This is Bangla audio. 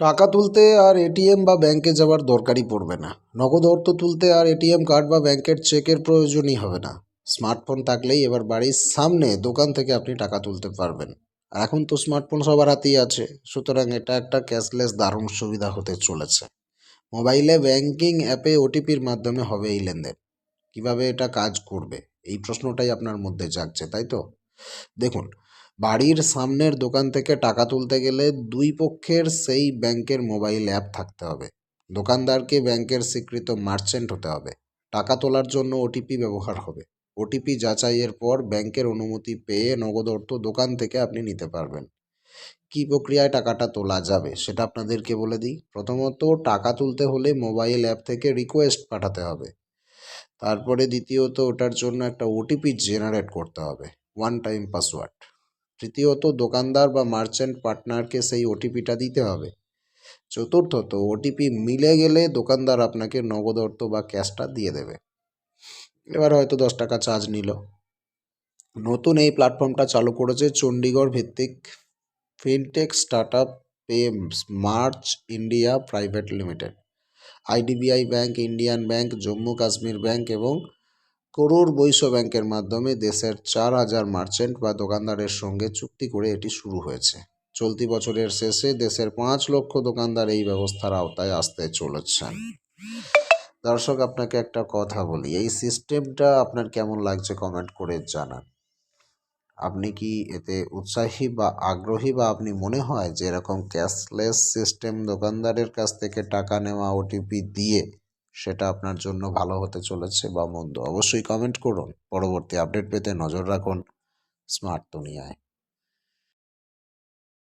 টাকা তুলতে আর এটিএম বা ব্যাংকে যাওয়ার দরকারই পড়বে না। নগদ অর্থ তুলতে আর এটিএম কার্ড বা ব্যাংকের চেকের প্রয়োজনই হবে না। স্মার্টফোন থাকলেই এবার বাড়ির সামনে দোকান থেকে আপনি টাকা তুলতে পারবেন। আর এখন তো স্মার্টফোন সবার হাতেই আছে, সুতরাং এটা একটা ক্যাশলেস দারুণ সুবিধা হতে চলেছে। মোবাইলে ব্যাংকিং অ্যাপে ওটিপির মাধ্যমে হবে এই লেনদেন। কীভাবে এটা কাজ করবে? এই প্রশ্নটাই আপনার মধ্যে জাগছে, তাই তো? দেখুন বাড়ির সামনের দোকান থেকে টাকা তুলতে গেলে দুই পক্ষের সেই ব্যাংকের মোবাইল অ্যাপ থাকতে হবে। দোকানদারকে ব্যাংকের স্বীকৃত মার্চেন্ট হতে হবে। টাকা তোলার জন্য ওটিপি ব্যবহার হবে। ওটিপি যাচাইয়ের পর ব্যাংকের অনুমতি পেয়ে নগদ অর্থ দোকান থেকে আপনি নিতে পারবেন। কি প্রক্রিয়ায় টাকাটা তোলা যাবে সেটা আপনাদেরকে বলে দিই। প্রথমত, টাকা তুলতে হলে মোবাইল অ্যাপ থেকে রিকোয়েস্ট পাঠাতে হবে। তারপরে দ্বিতীয়ত, ওটার জন্য একটা ওটিপি জেনারেট করতে হবে। ওয়ান টাইম পাসওয়ার্ড তৃতীয়ত দোকানদার বা মার্চেন্ট পার্টনারকে সেই ওটিপিটা দিতে হবে। চতুর্থত ওটিপি মিলে গেলে দোকানদার আপনাকে নগদ অর্থ বা ক্যাশটা দিয়ে দেবে। এবার হয়তো দশ টাকা চার্জ নিল। নতুন এই প্ল্যাটফর্মটা চালু করেছে চণ্ডীগড় ভিত্তিক fintech startup pay march India private limited IDBI bank Indian bank Jammu Kashmir bank এবং করুর বৈশ্য ব্যাংকের মাধ্যমে দেশের চার হাজার মার্চেন্ট বা দোকানদারের সঙ্গে চুক্তি করে এটি শুরু হয়েছে। চলতি বছরের শেষে দেশের পাঁচ লক্ষ দোকানদার এই ব্যবস্থার আওতায় আসতে চলেছেন। দর্শক, আপনাকে একটা কথা বলি, এই সিস্টেমটা আপনার কেমন লাগছে কমেন্ট করে জানান। আপনি কি এতে উৎসাহী বা আগ্রহী বা আপনি মনে হয় যে এরকম ক্যাশলেস সিস্টেম দোকানদারের কাছ থেকে টাকা নেওয়া ওটিপি দিয়ে সেটা আপনার জন্য ভালো হতে চলেছে বা মন্দ, অবশ্যই কমেন্ট করুন। পরবর্তী আপডেট পেতে নজর রাখুন। স্মার্ট দুনিয়ায়।